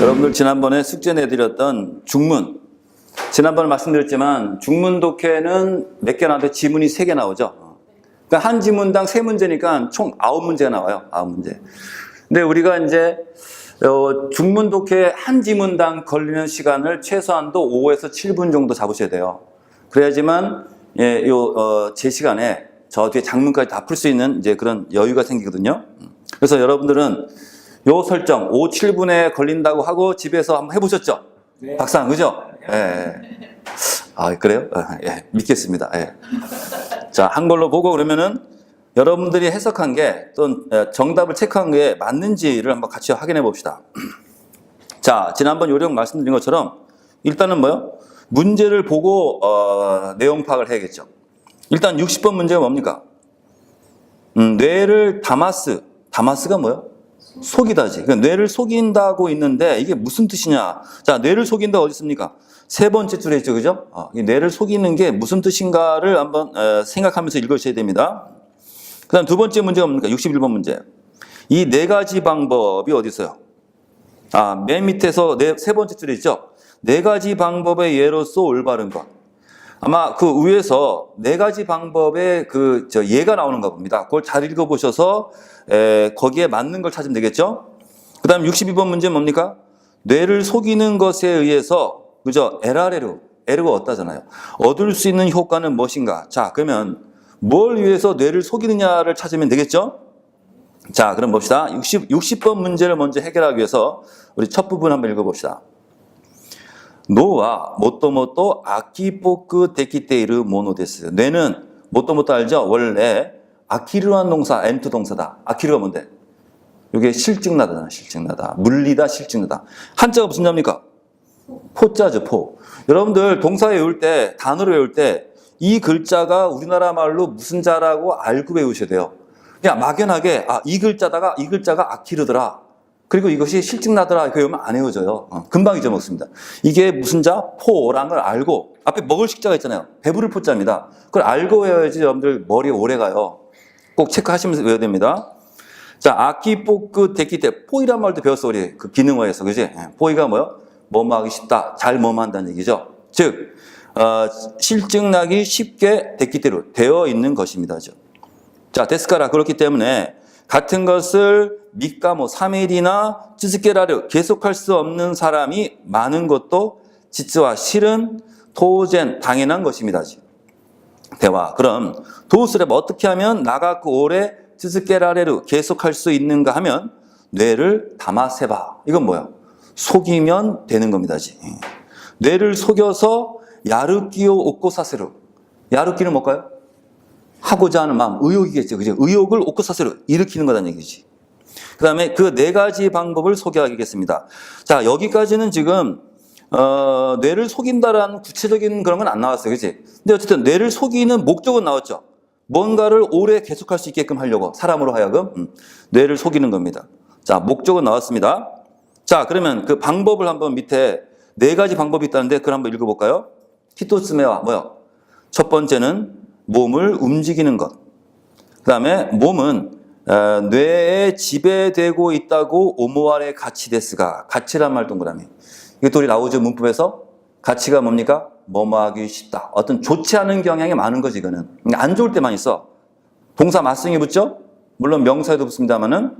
여러분들 지난번에 숙제 내드렸던 중문 지난번에 말씀드렸지만 중문 독해는 몇 개 나오는데 지문이 세 개 나오죠. 그러니까 한 지문당 세 문제니까 총 아홉 문제가 나와요. 아홉 문제. 근데 우리가 이제 어, 중문 독해 한 지문당 걸리는 시간을 최소한도 5에서 7분 정도 잡으셔야 돼요. 그래야지만 예, 요, 어, 제 시간에 저 뒤에 장문까지 다 풀 수 있는 이제 그런 여유가 생기거든요. 그래서 여러분들은 요 설정 5, 7분에 걸린다고 하고 집에서 한번 해보셨죠? 박상, 그죠? 예, 예. 아, 그래요? 어, 예, 믿겠습니다. 예. 자, 한글로 보고 그러면은 여러분들이 해석한 게또 정답을 체크한 게 맞는지를 한번 같이 확인해 봅시다. 자, 지난번 요령 말씀드린 것처럼 일단은 뭐요? 문제를 보고 어, 내용 파악을 해야겠죠. 일단 60번 문제가 뭡니까? 음, 뇌를 다마스, 다마스가 뭐요? 속이다지. 그러니까 뇌를 속인다고 있는데 이게 무슨 뜻이냐? 자, 뇌를 속인다 어디 있습니까? 세 번째 줄에 있죠, 그죠? 어, 이 뇌를 속이는 게 무슨 뜻인가를 한번 에, 생각하면서 읽으셔야 됩니다. 그 다음 두 번째 문제가 뭡니까? 61번 문제. 이 네 가지 방법이 어디 있어요? 아, 맨 밑에서 네, 세 번째 줄에 있죠? 네 가지 방법의 예로서 올바른 것. 아마 그 위에서 네 가지 방법의 그 저 예가 나오는가 봅니다. 그걸 잘 읽어보셔서 에, 거기에 맞는 걸 찾으면 되겠죠? 그 다음 62번 문제 뭡니까? 뇌를 속이는 것에 의해서 그죠? 에라레루, 에르가 얻다잖아요. 얻을 수 있는 효과는 무엇인가? 자, 그러면 뭘 위해서 뇌를 속이느냐를 찾으면 되겠죠? 자, 그럼 봅시다. 60, 60번 문제를 먼저 해결하기 위해서 우리 첫 부분 한번 읽어봅시다. 모노데스. 뇌는 모토모토 알죠? 원래 아키르한 동사, 엔트 동사다. 아키르가 뭔데? 이게 실증나다, 실증나다. 물리다, 실증나다. 한자가 무슨 자입니까? 포자죠, 포. 여러분들 동사 외울 때, 단어를 외울 때, 이 글자가 우리나라 말로 무슨 자라고 알고 외우셔야 돼요. 그냥 막연하게, 아, 이 글자다가, 이 글자가 아키르더라. 그리고 이것이 실증나더라. 외우면 안 외워져요. 어, 금방 잊어먹습니다. 이게 무슨 자? 걸 알고, 앞에 먹을 식자가 있잖아요. 배부를 포자입니다. 그걸 알고 외워야지 여러분들 머리에 오래 가요. 꼭 체크하시면서 외워야 됩니다. 자, 아키포크 데키테. 포이란 말도 배웠어, 우리. 그 기능어에서. 그지? 예, 포이가 뭐요? 뭐뭐 하기 쉽다. 잘 뭐뭐 한다는 얘기죠. 즉, 어, 실증나기 쉽게 데키테로 되어 있는 것입니다. 죠. 자, 데스카라. 그렇기 때문에 같은 것을 뭐 3일이나 찌스케라를 계속할 수 없는 사람이 많은 것도 지츠와 실은 토젠 당연한 것입니다. 지. 대화. 그럼 도스랩 어떻게 하면 나가고 오래 찌스케라레를 계속할 수 있는가 하면 뇌를 담아세봐. 이건 뭐야? 속이면 되는 겁니다. 지. 뇌를 속여서 야르키오 오코사세루. 야르키는 뭘까요? 하고자 하는 마음, 의욕이겠죠. 그죠? 의욕을 오코사세루 일으키는 거다는 얘기지. 그 다음에 그 네 가지 방법을 소개하겠습니다. 자, 여기까지는 지금, 어, 뇌를 속인다라는 구체적인 그런 건 안 나왔어요. 그지? 근데 어쨌든 뇌를 속이는 목적은 나왔죠. 뭔가를 오래 계속할 수 있게끔 하려고, 사람으로 하여금, 음, 뇌를 속이는 겁니다. 자, 목적은 나왔습니다. 자, 그러면 그 방법을 한번 밑에 네 가지 방법이 있다는데 그걸 한번 읽어볼까요? 히토스메와 뭐요? 첫 번째는 몸을 움직이는 것. 그 다음에 몸은 어, 뇌에 지배되고 있다고 오모아레 가치데스가 가치란 말 동그라미. 또 우리 나오죠 문법에서 가치가 뭡니까? 뭐뭐하기 쉽다. 어떤 좋지 않은 경향이 많은 거지 이거는. 안 좋을 때만 있어. 동사 맞성이 붙죠? 물론 명사에도 붙습니다만은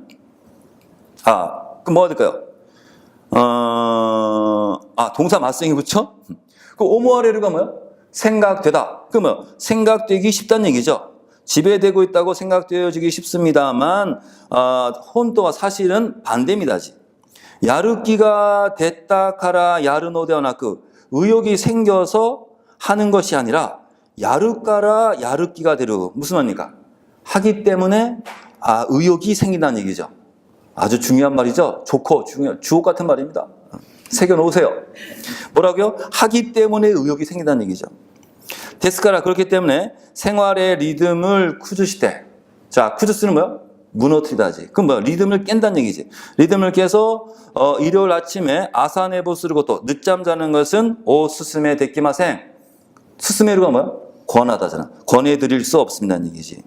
아, 그럼 뭐가 될까요? 어, 아, 동사 맞성이 붙죠? 그 오모아레르가 뭐야? 생각되다. 그러면 생각되기 쉽다는 얘기죠. 지배되고 있다고 생각되어지기 쉽습니다만 어, 혼또가 사실은 반대입니다. 야르기가 됐다 카라 야르노데어나그 의욕이 생겨서 하는 것이 아니라 야르까라 야르기가 되르 무슨 말입니까? 하기 때문에 아, 의욕이 생긴다는 얘기죠. 아주 중요한 말이죠. 좋고 중요 주옥 같은 말입니다. 새겨 놓으세요. 뭐라고요? 하기 때문에 의욕이 생긴다는 얘기죠. 데스카라 그렇기 때문에 생활의 리듬을 쿠주시대. 자, 쿠주스는 뭐야? 무너뜨리다지. 그럼 뭐야? 리듬을 깬다는 얘기지. 리듬을 깨서 어, 일요일 아침에 아사네보 쓰는 것도 늦잠 자는 것은 오 스스메 데키마생. 스스메루가 뭐야? 권하다잖아. 권해드릴 수 없습니다는 얘기지.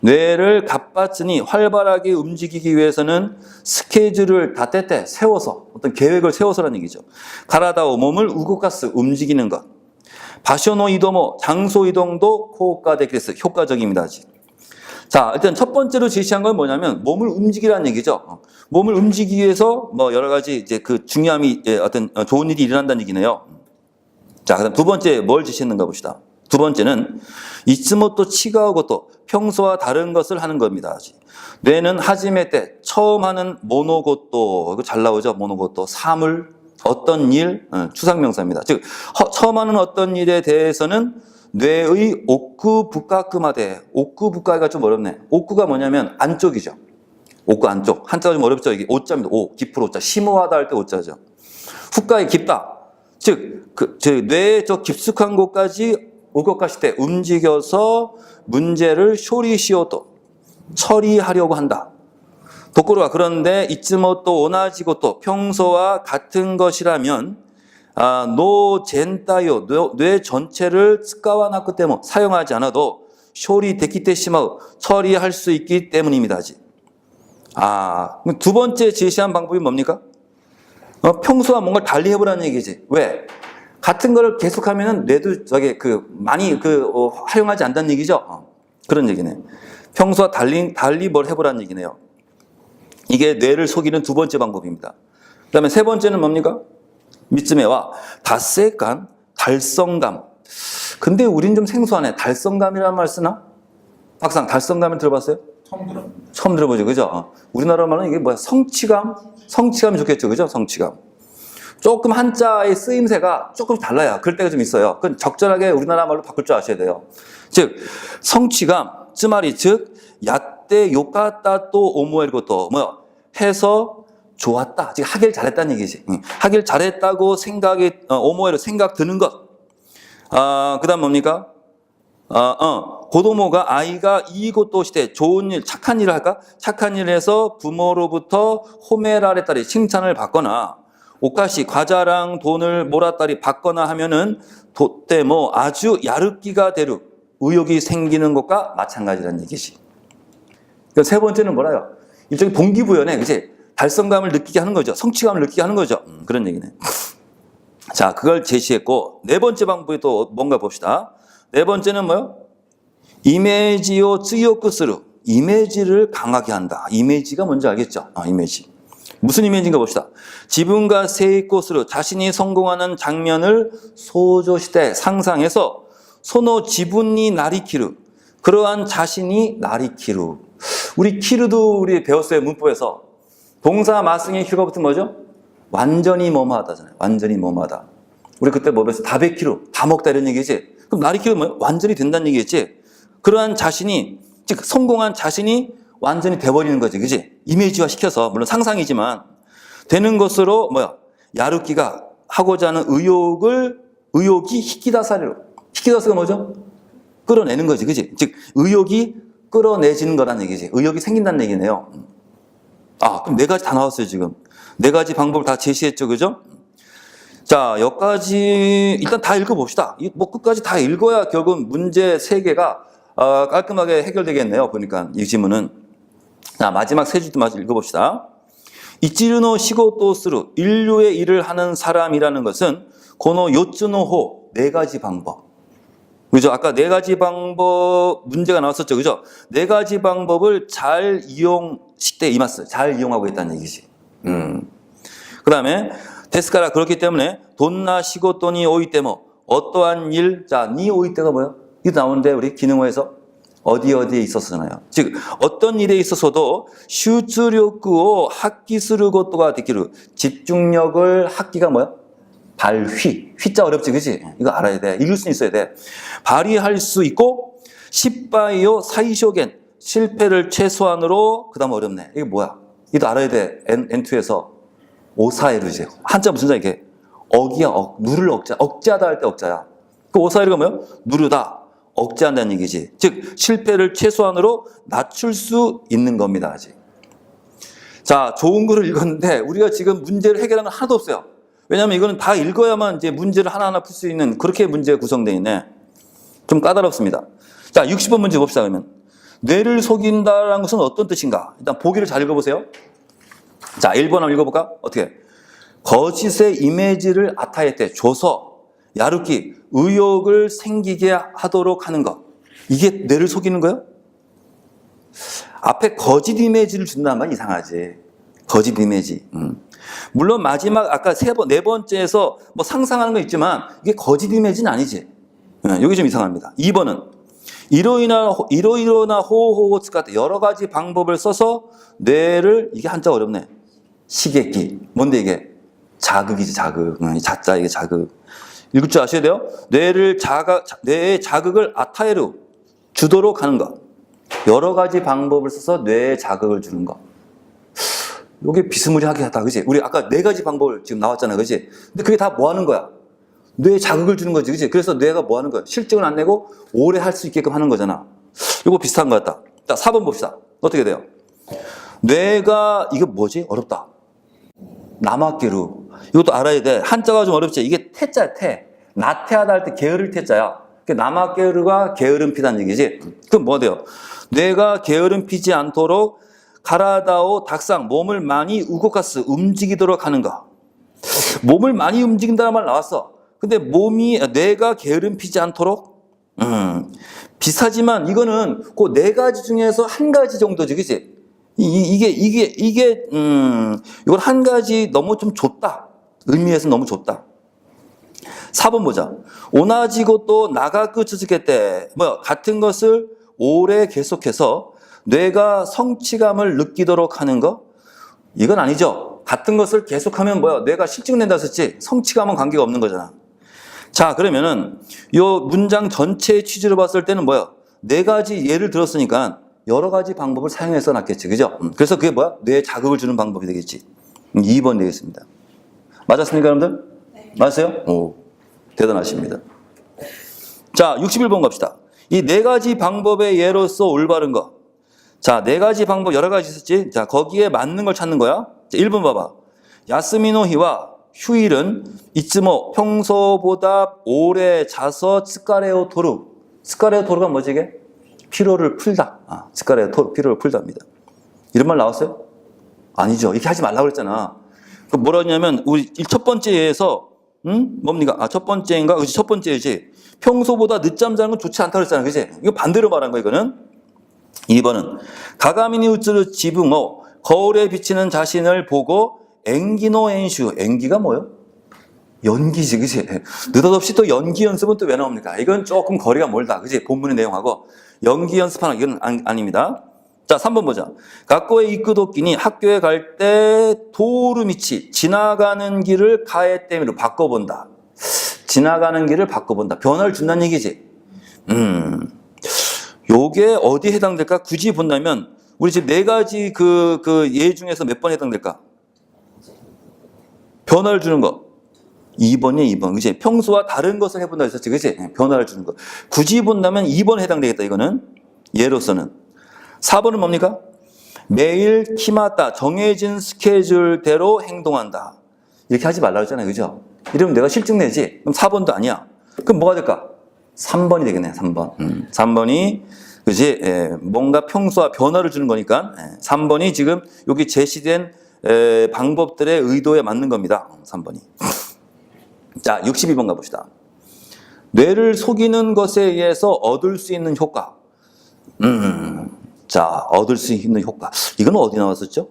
뇌를 가빠쓰니 활발하게 움직이기 위해서는 스케줄을 다 때때 세워서 어떤 계획을 세워서라는 얘기죠. 가라다오 몸을 우고가스 움직이는 것. 바쇼노 이도모 장소 이동도 코오카데키스 효과적입니다. 자, 일단 첫 번째로 제시한 건 뭐냐면 몸을 움직이라는 얘기죠. 어, 몸을 움직이기 위해서 뭐 여러 가지 이제 그 중요함이 예, 어떤 어, 좋은 일이 일어난다는 얘기네요. 자, 그다음 두 번째 뭘 제시했는가 봅시다. 두 번째는 이츠모토 치가오고 또 평소와 다른 것을 하는 겁니다. 뇌는 하지메 때 처음 하는 모노고또 잘 나오죠. 모노고또 사물 어떤 일 어, 추상명사입니다. 즉 허- 처음 하는 어떤 일에 대해서는 뇌의 옥구 북가크마대 옥구 북가가 좀 어렵네. 옥구가 뭐냐면 안쪽이죠. 옥구 안쪽 한자가 좀 어렵죠. 이게 오자입니다. 오 깊을 오자 심오하다 할 때 오자죠. 후가에 깊다. 즉, 그, 저 뇌의 저 깊숙한 곳까지 때 움직여서 문제를 쇼리시오또 처리하려고 한다. 도코로가 그런데 이츠모 또 오나지고 또 평소와 같은 것이라면 아, 노 젠타요 뇌, 뇌 전체를 스카와 나크 때문 사용하지 않아도 쇼리 데키테시마우 처리할 수 있기 때문입니다. 아, 두 번째 제시한 방법이 뭡니까? 어, 평소와 뭔가 달리 해보라는 얘기지. 왜? 같은 거를 계속하면은 뇌도 저게 그 많이 그 어, 활용하지 않다는 얘기죠. 어, 그런 얘기네. 평소와 달리 달리 뭘 해보라는 얘기네요. 이게 뇌를 속이는 두 번째 방법입니다. 그다음에 세 번째는 뭡니까? 미츠메와達成감, 달성감. 근데 우린 좀 생소하네. 달성감이라는 말 쓰나? 박상 달성감을 들어봤어요? 처음 들어. 처음 들어보죠, 그죠? 어. 우리나라 말은 이게 뭐야? 성취감? 성취감이 좋겠죠, 그죠? 성취감. 조금 한자의 쓰임새가 조금 달라요. 그럴 때가 좀 있어요. 그건 적절하게 우리나라 말로 바꿀 줄 아셔야 돼요. 즉, 성취감, 쯔마리, 즉, 야때 요까따 또 오모엘고또, 뭐요? 해서 좋았다. 즉, 하길 잘했다는 얘기지. 하길 잘했다고 생각이, 어, 오모엘로 생각 드는 것. 아, 그 다음 뭡니까? 아, 어, 고도모가 아이가 이곳도 시대 좋은 일, 착한 일을 할까? 착한 일을 해서 부모로부터 호메라레 딸이 칭찬을 받거나 오카시 과자랑 돈을 몰았다리 받거나 하면은 도때 뭐 아주 야르기가 되루 의욕이 생기는 것과 마찬가지라는 얘기지. 그세 번째는 뭐라요? 일종의 동기부여네, 그지? 달성감을 느끼게 하는 거죠. 성취감을 느끼게 하는 거죠. 음, 그런 얘기네. 자, 그걸 제시했고 네 번째 방법이 또 뭔가 봅시다. 네 번째는 뭐요? 이미지요 쯔요크스루 이미지를 강하게 한다. 이미지가 뭔지 알겠죠? 아, 이미지. 무슨 이미지인가 봅시다. 지분과 세이코스루 자신이 성공하는 장면을 소조시대 상상해서 소노 지분이 나리 키루 그러한 자신이 나리 키루 우리 키루도 우리 배웠어요 문법에서 동사 마승의 키루가 붙은 뭐죠? 완전히 뭐뭐하다잖아요. 완전히 뭐뭐하다. 우리 그때 뭐 배웠어? 다 베키루 다 먹다 이런 얘기지. 그럼 나리키루 뭐 완전히 된다는 얘기겠지. 그러한 자신이 즉 성공한 자신이 완전히 돼버리는 거지, 그지? 이미지화 시켜서 물론 상상이지만 되는 것으로 뭐야 야루키가 하고자 하는 의욕을 의욕이 히키다사리로 히키다사가 뭐죠? 끌어내는 거지, 그지? 즉 의욕이 끌어내지는 거란 얘기지. 의욕이 생긴다는 얘기네요. 아, 그럼 네 가지 다 나왔어요 지금. 네 가지 방법을 다 제시했죠, 그죠? 자, 여기까지 일단 다 읽어봅시다. 이뭐 끝까지 다 읽어야 결국 문제 세 개가 어, 깔끔하게 해결되겠네요. 보니까 이 지문은 자 마지막 세 줄도 마저 읽어봅시다. 이치르노 시고토스루 인류의 일을 하는 사람이라는 것은 고노 요츠노호 네 가지 방법. 그죠? 아까 네 가지 방법 문제가 나왔었죠. 그죠? 네 가지 방법을 잘 이용 시대 이마스 잘 이용하고 있다는 얘기지. 음. 그다음에 데스카라 그렇기 때문에 돈나 시고토니 오이테모 어떠한 일, 자, 니 오이테가 뭐야? 이거 나오는데 우리 기능어에서 어디 어디에 있었잖아요. 즉 어떤 일에 있어서도 슈츠력고 학기스르 것도가 되기로 집중력을 학기가 뭐야? 발휘. 휘자 어렵지, 그지? 이거 알아야 돼. 읽을 수 있어야 돼. 발휘할 수 있고, 십바이오 사이쇼겐. 실패를 최소한으로, 그 다음 어렵네. 이게 뭐야? 이거 알아야 돼. N, N2에서. 오사에르지. 한자 무슨 자 이게? 억이야, 억. 누를 억자. 억제하다 할 때 억자야. 그 오사에르가 뭐야? 누르다. 억제한다는 얘기지. 즉, 실패를 최소한으로 낮출 수 있는 겁니다, 아직. 자, 좋은 글을 읽었는데, 우리가 지금 문제를 해결한 건 하나도 없어요. 왜냐하면 이거는 다 읽어야만 이제 문제를 하나하나 풀 수 있는 그렇게 문제가 구성되어 있네. 좀 까다롭습니다. 자, 60번 문제 봅시다, 그러면. 뇌를 속인다라는 것은 어떤 뜻인가? 일단 보기를 잘 읽어보세요. 자, 1번 한번 읽어볼까? 어떻게? 거짓의 이미지를 아타에테 줘서 야루키 의욕을 생기게 하도록 하는 것. 이게 뇌를 속이는 거예요? 앞에 거짓 이미지를 준다는 말 이상하지. 거짓 이미지. 음. 물론 마지막 아까 세 번, 네 번째에서 뭐 상상하는 거 있지만 이게 거짓 이미지는 아니지. 예, 여기 좀 이상합니다. 2번은 이로이나 이로이로나 호호호츠 같은 여러 가지 방법을 써서 뇌를 이게 한자 어렵네. 시계기. 뭔데 이게? 자극이지 자극. 응, 이 자자 이게 자극. 읽을 줄 아셔야 돼요. 뇌를 자각 뇌의 자극을 아타에루 주도록 하는 것. 여러 가지 방법을 써서 뇌에 자극을 주는 것. 이게 비스무리하게 하다, 그지? 우리 아까 네 가지 방법을 지금 나왔잖아, 그지? 근데 그게 다 뭐 하는 거야? 뇌에 자극을 주는 거지, 그지? 그래서 뇌가 뭐 하는 거야? 실증을 안 내고 오래 할 수 있게끔 하는 거잖아. 이거 비슷한 것 같다. 자, 4번 봅시다. 어떻게 돼요? 뇌가, 이거 뭐지? 어렵다. 남학계루. 이것도 알아야 돼. 한자가 좀 어렵지? 이게 태자, 태. 나태하다 할 때 게으를 태자야. 남학계루가 게으름 피다는 얘기지? 그럼 뭐 돼요? 뇌가 게으름 피지 않도록 가라다오 닭상 몸을 많이 우고카스 움직이도록 하는 거. 몸을 많이 움직인다는 말 나왔어. 근데 몸이 뇌가 게으름 피지 않도록 음, 비슷하지만 이거는 그 네 가지 중에서 한 가지 정도지, 그지? 이, 게 이게 이게 음, 이건 한 가지 너무 좀 좁다. 의미에서 너무 좁다. 4번 보자. 오나지고 또 나가 끝続け 때, 뭐, 같은 것을 오래 계속해서 뇌가 성취감을 느끼도록 하는 거? 이건 아니죠. 같은 것을 계속하면 뭐야? 뇌가 실증낸다 했었지? 성취감은 관계가 없는 거잖아. 자, 그러면은, 요 문장 전체의 취지로 봤을 때는 뭐야? 네 가지 예를 들었으니까 여러 가지 방법을 사용해서 놨겠지. 그죠? 음, 그래서 그게 뭐야? 뇌에 자극을 주는 방법이 되겠지. 2번 되겠습니다. 맞았습니까, 여러분들? 맞았어요? 오, 대단하십니다. 자, 61번 갑시다. 이 네 가지 방법의 예로서 올바른 거. 자, 네 가지 방법 여러 가지 있었지? 자, 거기에 맞는 걸 찾는 거야. 자, 1번 봐봐. 야스미노히와 휴일은 이츠모 평소보다 오래 자서 츠카레오 토루. 츠카레오 토루가 뭐지 이게? 피로를 풀다. 아, 츠카레오 토루, 피로를 풀다입니다. 이런 말 나왔어요? 아니죠. 이렇게 하지 말라고 그랬잖아. 그 뭐라 했냐면, 우리 첫 번째에서, 응? 뭡니까? 아, 첫 번째인가? 그치, 첫 번째지. 평소보다 늦잠 자는 건 좋지 않다고 그랬잖아. 그지? 이거 반대로 말한 거야, 이거는. 2번은 가가미니 우츠르 지붕어 거울에 비치는 자신을 보고 앵기노 엔슈 앵기가 뭐요? 연기지 그지? 느닷없이 또 연기 연습은 또 왜 나옵니까? 이건 조금 거리가 멀다 그지? 본문의 내용하고 연기 연습하는 이건 아니, 아닙니다 자 3번 보자 각고의 이끄도끼니 학교에 갈 때 도루미치 지나가는 길을 가에 때미로 바꿔본다 지나가는 길을 바꿔본다 변화를 준다는 얘기지 음 요게 어디에 해당될까? 굳이 본다면 우리 지금 네 가지 그 그 예 중에서 몇 번 해당될까? 변화를 주는 거. 2번이 2번. 그지? 평소와 다른 것을 해본다 했었지. 그지? 예, 변화를 주는 거. 굳이 본다면 2번에 해당되겠다. 이거는. 예로서는. 4번은 뭡니까? 매일 키마다 정해진 스케줄대로 행동한다. 이렇게 하지 말라고 했잖아요. 그죠? 이러면 내가 실증 내지? 그럼 4번도 아니야. 그럼 뭐가 될까? 3번이 되겠네요. 3번. 음, 3번이 그지 예, 뭔가 평소와 변화를 주는 거니까 예, 3번이 지금 여기 제시된 에, 방법들의 의도에 맞는 겁니다. 3번이. 자, 62번 가봅시다. 뇌를 속이는 것에 의해서 얻을 수 있는 효과. 음, 자, 얻을 수 있는 효과. 이건 어디 나왔었죠?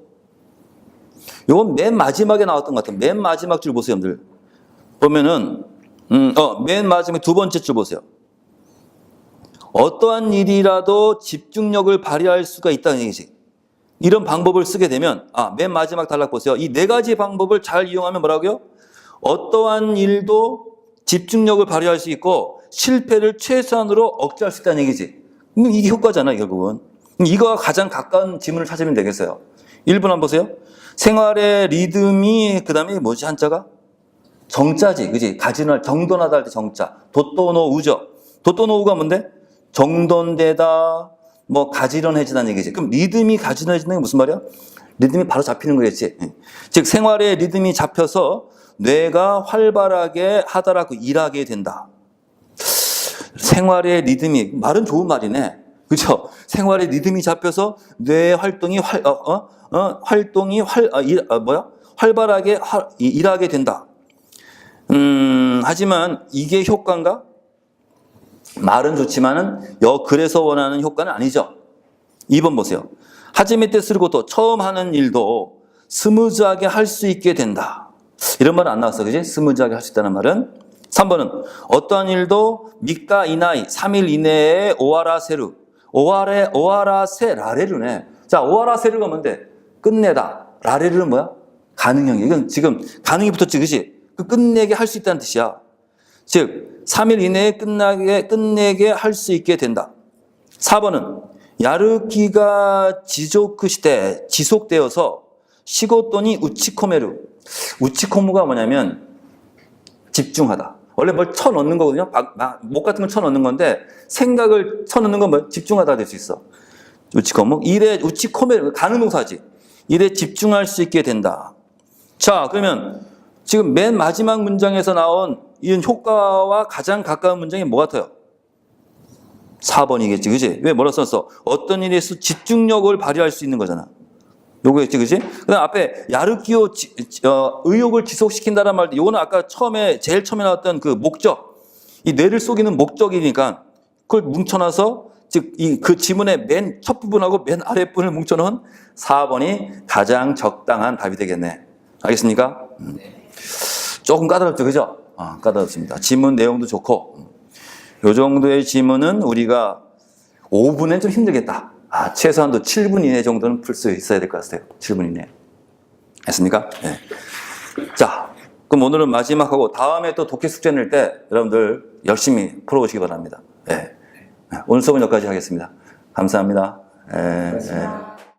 이건 맨 마지막에 나왔던 것 같아요. 맨 마지막 줄 보세요, 여러분들. 보면은, 음, 어, 맨 마지막 두 번째 줄 보세요. 어떠한 일이라도 집중력을 발휘할 수가 있다는 얘기지. 이런 방법을 쓰게 되면, 아, 맨 마지막 단락 보세요. 이 네 가지 방법을 잘 이용하면 뭐라고요? 어떠한 일도 집중력을 발휘할 수 있고, 실패를 최소한으로 억제할 수 있다는 얘기지. 그럼 이게 효과잖아요, 결국은. 이거와 가장 가까운 지문을 찾으면 되겠어요. 1번 한번 보세요. 생활의 리듬이, 그 다음에 뭐지, 한자가? 정자지, 그지? 가진을 정돈하다 할 때 정자. 도또노 우죠. 도또노 우가 뭔데? 정돈되다, 뭐 가지런해지다는 얘기지. 그럼 리듬이 가지런해지는 게 무슨 말이야? 리듬이 바로 잡히는 거겠지. 예. 즉 생활의 리듬이 잡혀서 뇌가 활발하게 하다라고 일하게 된다. 생활의 리듬이 말은 좋은 말이네. 그죠? 생활의 리듬이 잡혀서 뇌 활동이 활, 어, 어, 어, 활동이 활, 아, 일, 아, 뭐야? 활발하게 하- 이- 일하게 된다. 음, 하지만 이게 효과인가? 말은 좋지만은 여 그래서 원하는 효과는 아니죠. 2번 보세요. 하지메테 쓰르고도 처음 하는 일도 스무즈하게 할 수 있게 된다. 이런 말은 안 나왔어. 그지? 스무즈하게 할 수 있다는 말은. 3번은 어떠한 일도 미카 이나이 3일 이내에 오아라 세루 오아레 오아라세 라레루네. 자, 오아라세루가 뭔데? 끝내다. 라레루는 뭐야? 가능형이. 이건 지금 가능이 붙었지. 그지? 그 끝내게 할 수 있다는 뜻이야. 즉 3일 이내에 끝나게 끝내게 할 수 있게 된다. 4번은 야르기가 지조크 시대 지속되어서 시고또니 우치코메루 우치코무가 뭐냐면 집중하다. 원래 뭘 쳐넣는 거거든요. 막, 막, 목 같은 걸 쳐넣는 건데 생각을 쳐넣는 건 뭐 집중하다 될 수 있어. 우치코무 일에 우치코메루 가능 동사지. 일에 집중할 수 있게 된다. 자 그러면 지금 맨 마지막 문장에서 나온 이 효과와 가장 가까운 문장이 뭐 같아요? 4번이겠지, 그지? 왜 뭐라 썼어? 어떤 일에서 집중력을 발휘할 수 있는 거잖아. 요거였지, 그지? 그 다음 앞에 야르키오 지- 어, 의욕을 지속시킨다는 말, 요거는 아까 처음에, 제일 처음에 나왔던 그 목적. 이 뇌를 속이는 목적이니까 그걸 뭉쳐놔서 즉, 이 그 지문의 맨 첫 부분하고 맨 아랫부분을 뭉쳐놓은 4번이 가장 적당한 답이 되겠네. 알겠습니까? 음. 조금 까다롭죠, 그죠? 아, 까다롭습니다. 지문 내용도 좋고, 음. 요 정도의 지문은 우리가 5분엔 좀 힘들겠다. 아, 최소한도 7분 이내 정도는 풀 수 있어야 될 것 같아요. 7분 이내. 했습니까? 네. 자, 그럼 오늘은 마지막하고 다음에 또 독해 숙제 낼 때 여러분들 열심히 풀어오시기 바랍니다. 네. 오늘 수업은 여기까지 하겠습니다. 감사합니다. 예, 예.